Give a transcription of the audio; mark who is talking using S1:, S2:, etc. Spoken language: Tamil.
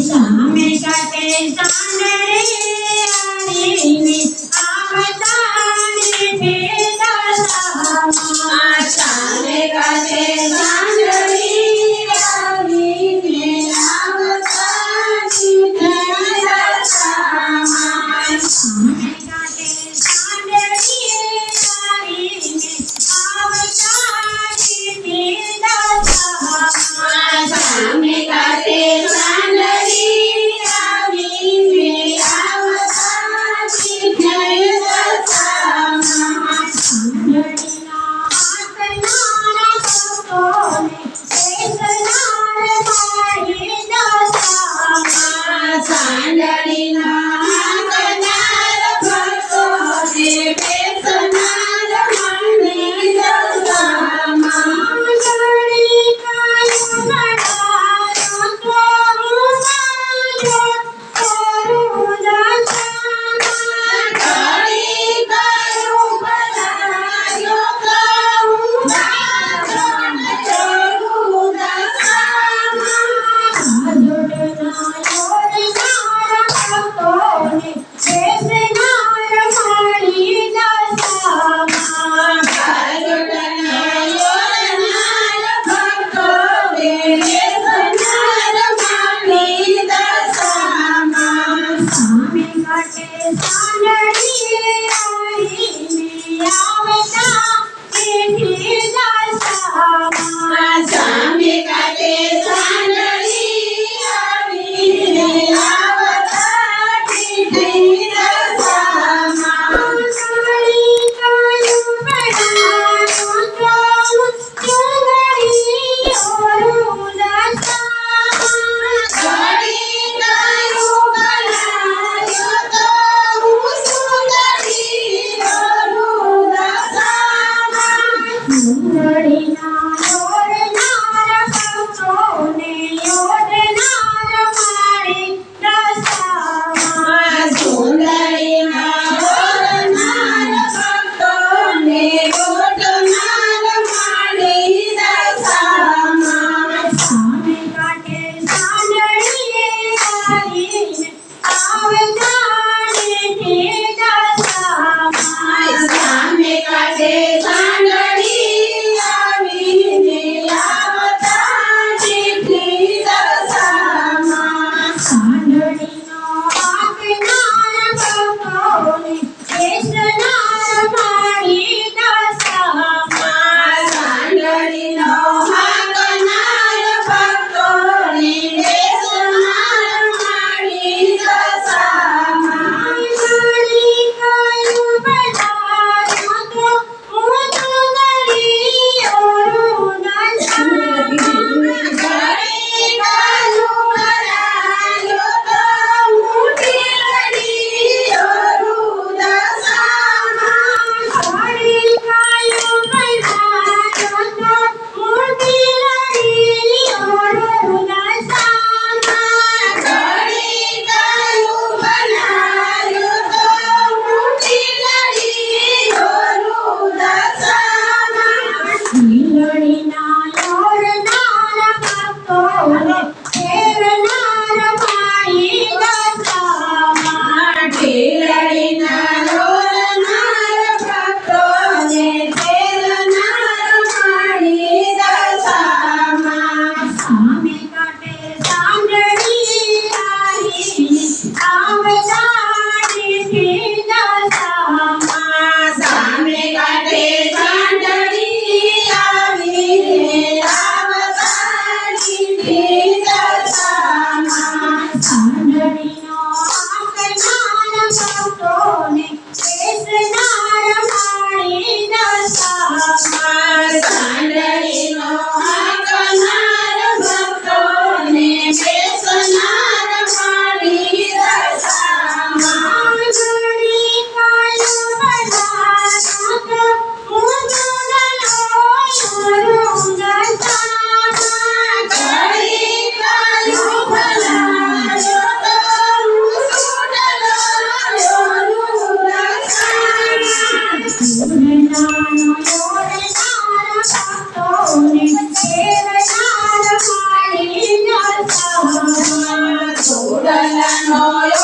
S1: சாமி கதை சாமி ஆவதா
S2: Angelina.
S1: ઘટે સાનડીએ આવીને આવતા
S2: Buenas noches.